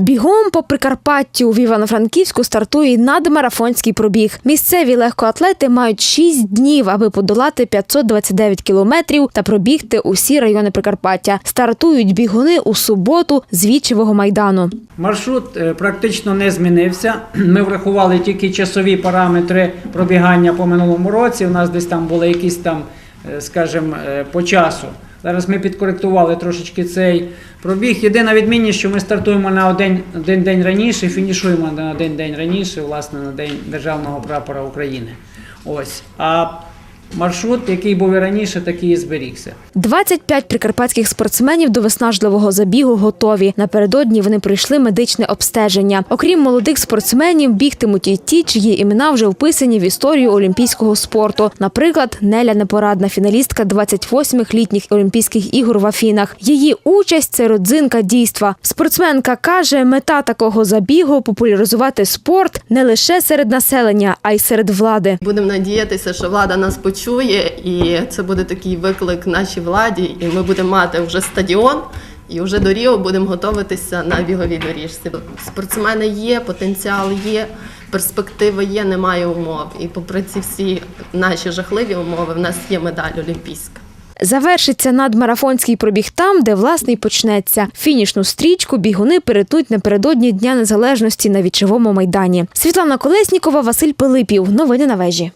Бігом по Прикарпаттю в Івано-Франківську стартує надмарафонський пробіг. Місцеві легкоатлети мають 6 днів, аби подолати 529 кілометрів та пробігти усі райони Прикарпаття. Стартують бігуни у суботу з Вічевого майдану. Маршрут е, практично не змінився. Ми врахували тільки часові параметри пробігання по минулому році. У нас десь там були якісь там, е, скажімо, е, по часу. Зараз ми підкоректували трошечки цей пробіг. Єдина відмінність, що ми стартуємо на один, один день раніше, фінішуємо на один день раніше, власне, на День Державного прапора України. Ось. А маршрут, який був і раніше, такий і зберігся. 25 прикарпатських спортсменів до виснажливого забігу готові. Напередодні вони пройшли медичне обстеження. Окрім молодих спортсменів, бігтимуть і ті, чиї імена вже вписані в історію олімпійського спорту. Наприклад, Неля Непорадна, фіналістка 28-х літніх Олімпійських ігор в Афінах. Її участь це родзинка дійства. Спортсменка каже, мета такого забігу популяризувати спорт не лише серед населення, а й серед влади. Будемо надіятися, що влада нас почує, і це буде такий виклик нашій владі. І ми будемо мати вже стадіон. І вже до Ріо будемо готуватися на біговій доріжці. Спортсмени є, потенціал є, перспективи є, немає умов. І попри ці всі наші жахливі умови, в нас є медаль олімпійська. Завершиться надмарафонський пробіг там, де власне й почнеться. Фінішну стрічку бігуни перетнуть напередодні Дня Незалежності на вічовому майдані. Світлана Колеснікова, Василь Пилипів. Новини на вежі.